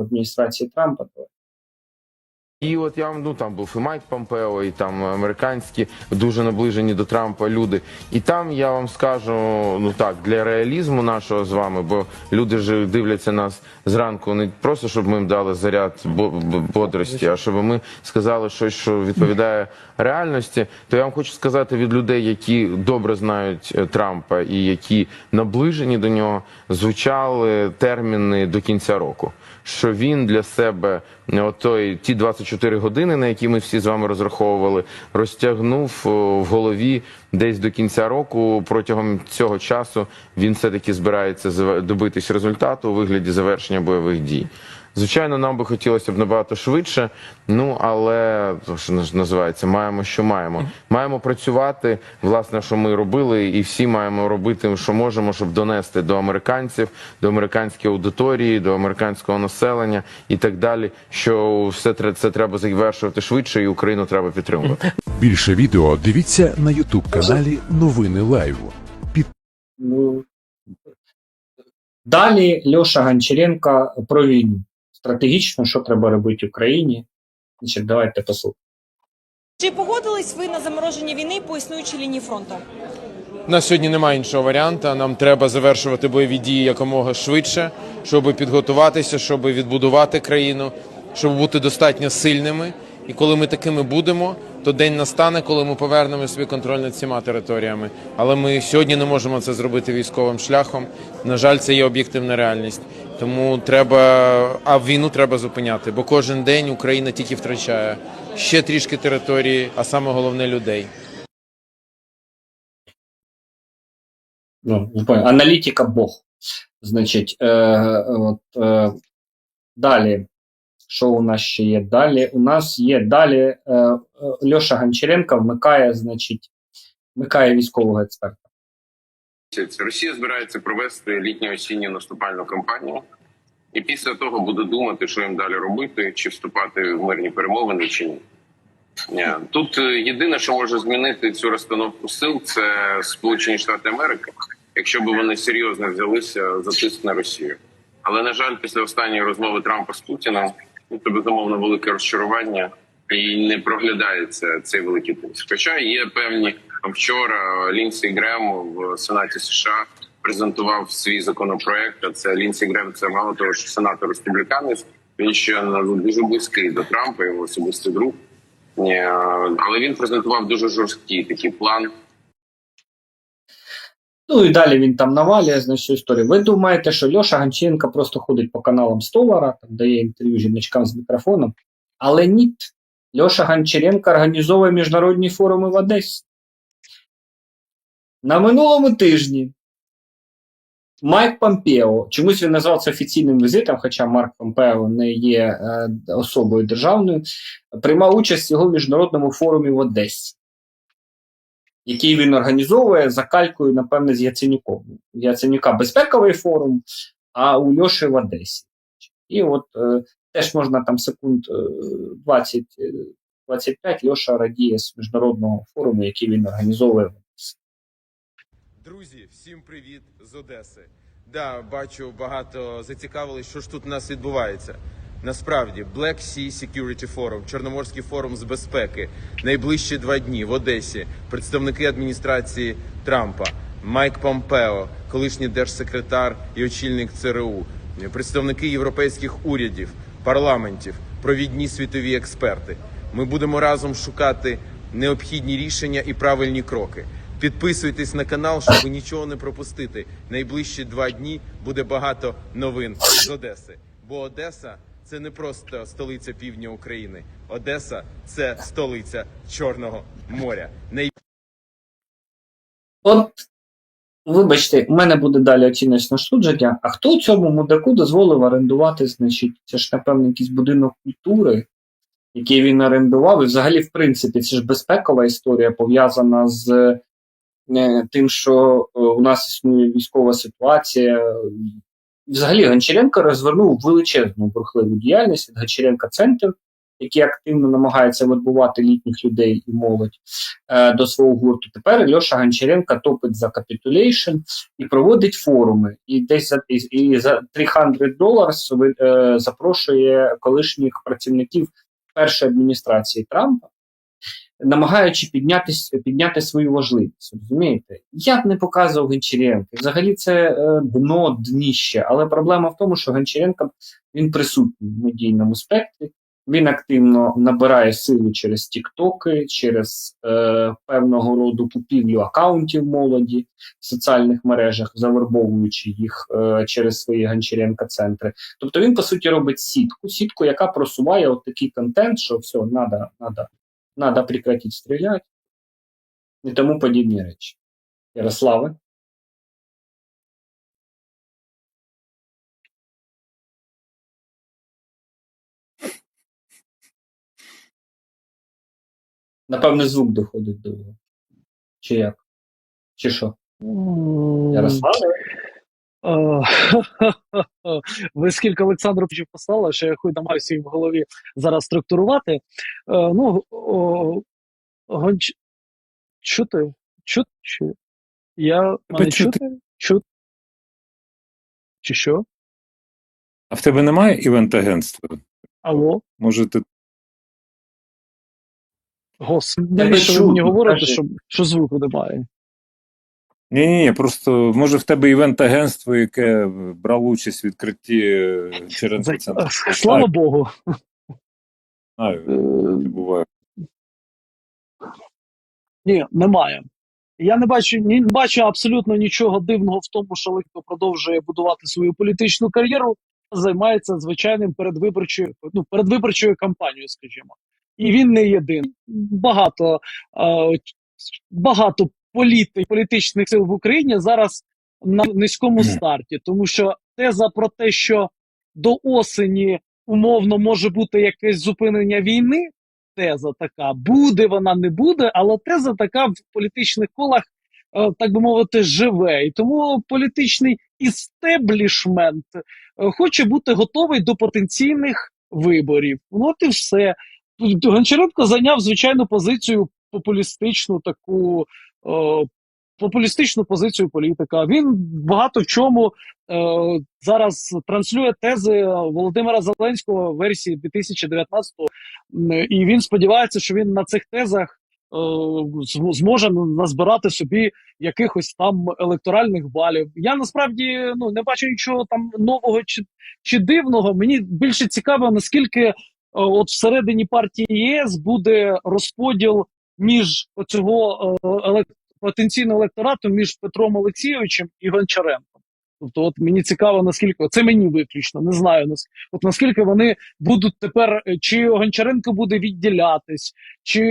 в адміністрації Трампа, то І от я ну там був і Майк Помпео, і там американські дуже наближені до Трампа люди. І там я вам скажу, ну так, для реалізму нашого з вами, бо люди ж дивляться нас зранку, не просто щоб ми їм дали заряд бо- бо- бодрості, а щоб ми сказали щось, що відповідає реальності. То я вам хочу сказати від людей, які добре знають е, Трампа і які наближені до нього, звучали терміни до кінця року. Що він для себе е, отой ті 24 години, на які ми всі з вами розраховували, розтягнув в голові десь до кінця року. Протягом цього часу він все таки збирається добитись результату у вигляді завершення бойових дій. Звичайно, нам би хотілося б набагато швидше. Ну але що називається, маємо, що маємо. Маємо працювати, власне, що ми робили, і всі маємо робити, що можемо, щоб донести до американців, до американської аудиторії, до американського населення і так далі. Що все це треба завершувати швидше, і Україну треба підтримувати. Більше відео дивіться на Ютуб каналі Новини Лайв. ну далі Льоша Гончаренко про війну. Стратегічно, що треба робити Україні. Значить, давайте послухаємо. Чи погодились ви на замороження війни по існуючій лінії фронту? У нас сьогодні немає іншого варіанту. Нам треба завершувати бойові дії якомога швидше, щоб підготуватися, щоб відбудувати країну, щоб бути достатньо сильними. І коли ми такими будемо, то день настане, коли ми повернемо свій контроль над всіма територіями. Але ми сьогодні не можемо це зробити військовим шляхом. На жаль, це є об'єктивна реальність. Тому треба, а війну треба зупиняти, бо кожен день Україна тільки втрачає ще трішки території, а саме головне людей. Ну. Аналітика Бог. Значить, е, от, е, далі. Що у нас ще є? Далі у нас є далі е, е, Льоша Гончаренко вмикає, значить, вмикає військового експерта. Росія збирається провести літню осінню наступальну кампанію, і після того буде думати, що їм далі робити, чи вступати в мирні перемовини, чи ні. Ні. Тут е, єдине, що може змінити цю розстановку сил, це Сполучені Штати Америки, якщо б вони серйозно взялися за тиск на Росію. Але на жаль, після останньої розмови Трампа з Путіним ну, це безумовно велике розчарування і не проглядається цей великий тиск. Хоча є певні вчора Лінсі Грем в Сенаті США презентував свій законопроект. Це Лінсі Грем, це мало того, що сенатор республіканець. Він ще дуже близький до Трампа, його особистий друг. Але він презентував дуже жорсткий такий план. Ну і далі він там навалює значить, історію. Ви думаєте, що Льоша Гончаренко просто ходить по каналам Столара, там дає інтерв'ю жіночкам з мікрофоном, але ні. Льоша Гончаренко організовує міжнародні форуми в Одесі. На минулому тижні Майк Помпео, чомусь він назвав це офіційним візитом, хоча Марк Помпео не є е, особою державною, приймав участь в його міжнародному форумі в Одесі, який він організовує за калькою, напевне, з Яценюком. Яценюка безпековий форум, а у Льоші в Одесі. І от е, теж можна там секунд е, 20 е, 25 Льоша радіє з міжнародного форуму, який він організовує. Друзі, всім привіт з Одеси. Да, бачу, багато зацікавились, що ж тут у нас відбувається. Насправді, Black Sea Security Forum, Чорноморський форум з безпеки, найближчі два дні в Одесі. Представники адміністрації Трампа, Майк Помпео, колишній держсекретар і очільник ЦРУ, представники європейських урядів, парламентів, провідні світові експерти. Ми будемо разом шукати необхідні рішення і правильні кроки. Підписуйтесь на канал, щоб нічого не пропустити. Найближчі два дні буде багато новин з Одеси. Бо Одеса це не просто столиця півдня України. Одеса це столиця Чорного моря. Най... От, вибачте, у мене буде далі оціночне судження. А хто цьому мудаку дозволив орендувати, значить, це ж, напевно, якийсь будинок культури, який він орендував. І взагалі, в принципі, це ж безпекова історія пов'язана з тим, що е, у нас існує військова ситуація. Взагалі, Гончаренко розвернув величезну бурхливу діяльність від Центр. які активно намагаються вербувати літніх людей і молодь е, до свого гурту. Тепер Льоша Гончаренко топить за капітулейшн і проводить форуми. І десь за і, і за 300 доларів е, запрошує колишніх працівників першої адміністрації Трампа, намагаючи піднятись, підняти свою важливість. Розумієте? Я б не показував Гончаренка. Взагалі це е, дно дніще. Але проблема в тому, що Гончаренко він присутній в медійному спектрі. Він активно набирає сили через тіктоки, через е, певного роду купівлю акаунтів молоді в соціальних мережах, завербовуючи їх е, через свої Гончаренка центри. Тобто він по суті робить сітку, сітку, яка просуває от такий контент, що все, надо, надо, надо прекратити стріляти і тому подібні речі. Ярославе? Напевне, звук доходить до. Чи як? Чи що? Ярославе? Е, Ви скільки Олександровичів послали, що я хуй намагаюся їх в голові зараз структурувати. Е, Ну, гонч... чути? Чут? Чи... Я мене чути. чути? Чи що? А в тебе немає івент-агентства? Алло? Може, ти Господи, навіщо ви мені говорите, що, що звуку немає? Ні, ні, ні, просто може в тебе івент-агентство, яке брало участь в відкритті е, Черенко центру. Слава Богу. Знаю, Е, буває. Ні, немає. Я не бачу не бачу абсолютно нічого дивного в тому, що Литва продовжує будувати свою політичну кар'єру, займається звичайним передвиборчою, ну, передвиборчою кампанією, скажімо. І він не єдиний. Багато, е, багато політик, політичних сил в Україні зараз на низькому старті, тому що теза про те, що до осені умовно може бути якесь зупинення війни, теза така. Буде вона, не буде, але теза така в політичних колах, е, так би мовити, живе. І тому політичний істеблішмент е, хоче бути готовий до потенційних виборів. Ну, От і все. Гончаренко зайняв звичайну позицію популістичну таку. Е, Популістичну позицію політика. Він багато в чому е, зараз транслює тези Володимира Зеленського версії 2019 М, І він сподівається, що він на цих тезах е, зможе назбирати собі якихось там електоральних балів. Я насправді ну не бачу нічого там нового чи, чи дивного. Мені більше цікаво, наскільки е, от всередині партії ЄС буде розподіл між оцього е, потенційного електорату між Петром Олексійовичем і Гончаренком. Тобто, от мені цікаво, наскільки це мені виключно, не знаю. От наскільки вони будуть тепер, е, чи Гончаренко буде відділятись, чи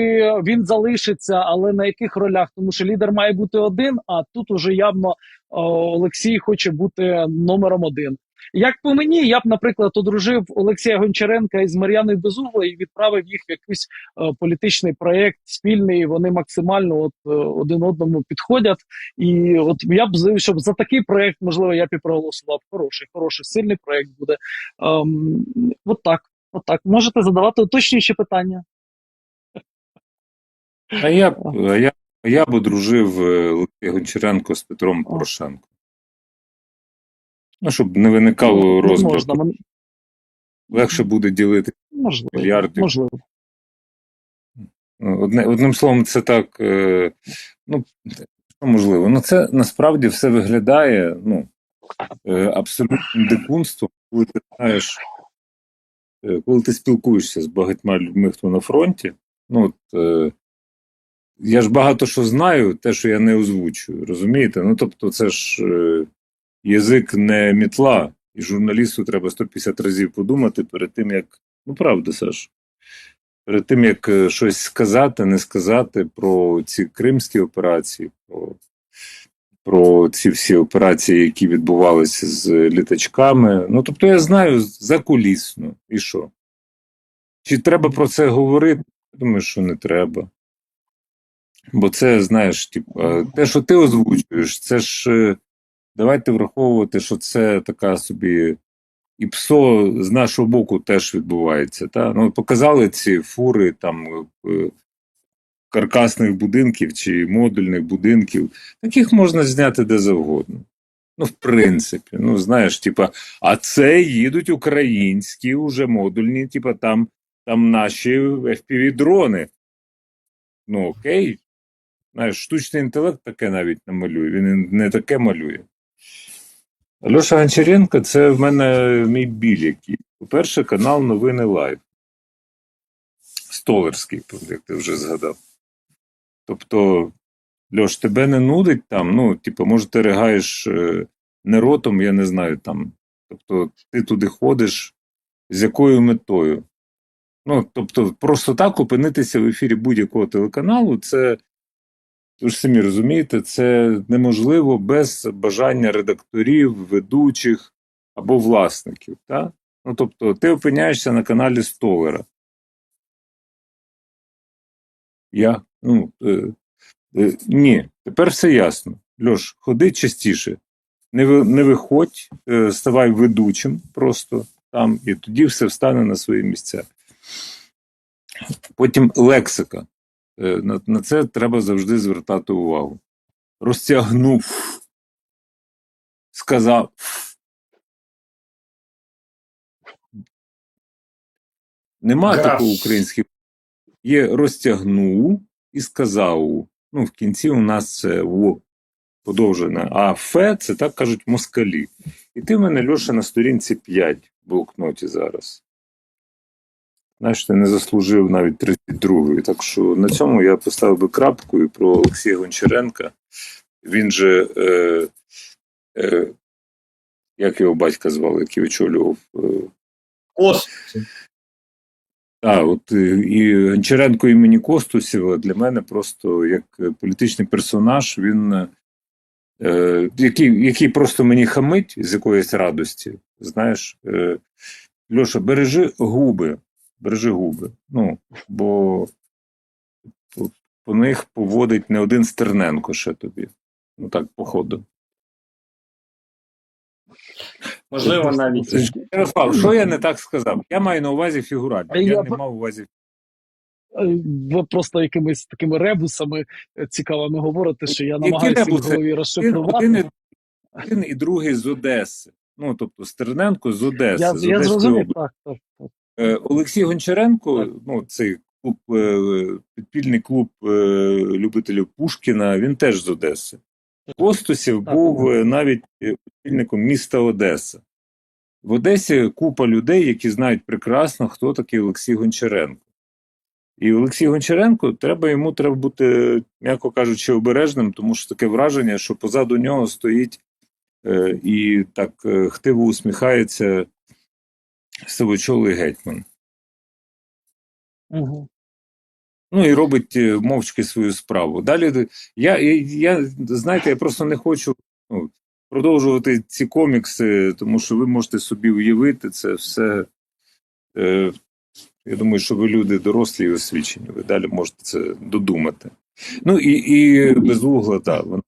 він залишиться, але на яких ролях? Тому що лідер має бути один, а тут уже явно Олексій хоче бути номером один. Як по мені, я б, наприклад, одружив Олексія Гончаренка із Мар'яною Безуглою і відправив їх в якийсь е, політичний проєкт спільний. Вони максимально от е, один одному підходять. І от я б щоб за такий проєкт, можливо, я б і проголосував. Хороший, хороший, сильний проєкт буде. Ем, от так. От так. Можете задавати уточнюючі питання. А я, б- я, я б одружив е, Олексія Гончаренко з Петром Порошенко. Ну, щоб не виникало Ну, розбрату. можна, мен- Легше буде ділити. можливо, Мільярдів. можливо. Ну, Одне, одним словом, це так. Е, ну, можливо. Ну, це насправді все виглядає ну, е, абсолютним дикунством, коли ти знаєш, е, коли ти спілкуєшся з багатьма людьми, хто на фронті. Ну, от, е, я ж багато що знаю, те, що я не озвучую, розумієте? Ну, тобто, це ж е, язик не мітла, і журналісту треба 150 разів подумати перед тим, як. Ну, правда, Саш. Перед тим, як е, щось сказати, не сказати про ці кримські операції, про, про ці всі операції, які відбувалися з літачками. Ну, тобто, я знаю закулісно. І що? Чи треба про це говорити? Думаю, що не треба. Бо це, знаєш, типу, е, те, що ти озвучуєш, це ж е, давайте враховувати, що це така собі і ПСО з нашого боку теж відбувається. Та? Ну, показали ці фури там е, каркасних будинків чи модульних будинків. Таких можна зняти де завгодно. Ну, в принципі, ну знаєш, типа, а це їдуть українські уже модульні, типа там, там наші FPV-дрони. Ну, окей. Знаєш, штучний інтелект таке навіть намалює, він не таке малює. Альоша Гончаренко це в мене мій біль. По-перше, канал Новини Лайв. Столерський, як ти вже згадав. Тобто, Льош, тебе не нудить там, ну, типу, може, ти ригаєш е, не ротом, я не знаю там. Тобто, ти туди ходиш з якою метою? Ну, тобто, просто так опинитися в ефірі будь-якого телеканалу, це, ви ж самі розумієте, це неможливо без бажання редакторів, ведучих або власників. Так? Ну, тобто, ти опиняєшся на каналі Столера. Я, ну, е, е, ні, тепер все ясно. Льош, ходи частіше. Не, не виходь, е, ставай ведучим просто там, і тоді все встане на свої місця. Потім лексика. Е, на, це треба завжди звертати увагу. Розтягнув, сказав. Нема Граф. такого українського. Є розтягнув і сказав. Ну, в кінці у нас це подовжене. А фе це так кажуть москалі. І ти в мене, Льоша, на сторінці 5 в блокноті зараз. Знаєш, ти не заслужив навіть 32-ї. Так що на цьому я поставив би крапку і про Олексія Гончаренка. Він же, е, е, як його батька звали, який очолював. Е, Ос. а, от е, і Гончаренко імені Костусєва для мене просто як е, політичний персонаж, він е, який, який просто мені хамить з якоїсь радості. Знаєш, е, Льоша, бережи губи, бережи губи. Ну, бо по, по них поводить не один Стерненко ще тобі. Ну так, походу. Можливо, навіть. Ярослав, що я не так сказав? Я маю на увазі фігурально. Я, Я не мав увазі Е, Ви просто якимись такими ребусами е, цікавими говорите, що я намагаюся в голові один, розшифрувати. один, і- один і другий з Одеси. Ну, тобто Стерненко з Одеси. Я, з я зрозумів, так, так, так. Е, Олексій Гончаренко, ну, цей клуб, е, підпільний клуб е, любителів Пушкіна, він теж з Одеси. Костусів був навіть очільником міста Одеса. В Одесі купа людей, які знають прекрасно, хто такий Олексій Гончаренко. І Олексій Гончаренко, треба йому треба бути, м'яко кажучи, обережним, тому що таке враження, що позаду нього стоїть е, і так е, хтиво усміхається сивочолий гетьман. Угу. Ну і робить е, мовчки свою справу. Далі я, я, я знаєте, я просто не хочу ну, продовжувати ці комікси, тому що ви можете собі уявити це все. Е, я думаю, що ви люди дорослі і освічені. Ви далі можете це додумати. Ну і, і безугла, так, вона,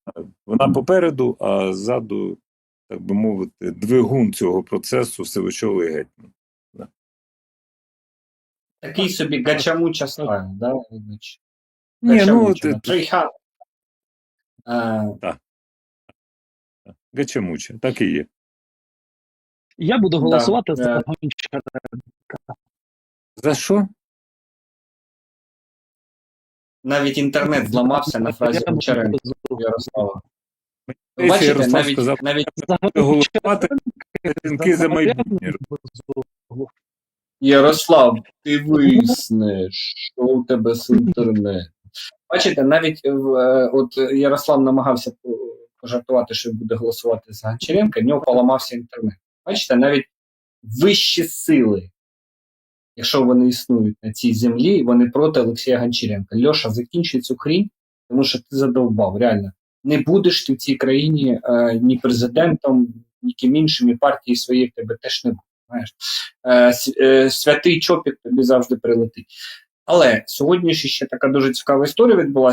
вона попереду, а ззаду, так би мовити, двигун цього процесу сивочолий гетьман. Такий собі гачамуча стайл, да? Ігорич? Ні, ну, ти- Трейхан. Е, гачамуча, так і є. Я буду Да, голосувати е. за Гончара. За що? Навіть інтернет зламався на фразі Гончаренка Ярослава. Бачите, навіть, навіть голосувати за майбутнє. Ярослав, ти виснеш, що у тебе з інтернетом. Бачите, навіть е, от Ярослав намагався пожартувати, що буде голосувати за Гончаренка, в нього поламався інтернет. Бачите, навіть вищі сили, якщо вони існують на цій землі, вони проти Олексія Гончаренка. Льоша, закінчуй цю хрінь, тому що ти задовбав, реально. Не будеш ти в цій країні е, ні президентом, ні ким іншим, і партії своєї в тебе теж не буде. Знаєш. Е, е, святий чопік тобі завжди прилетить. Але сьогодні ще така дуже цікава історія відбулася.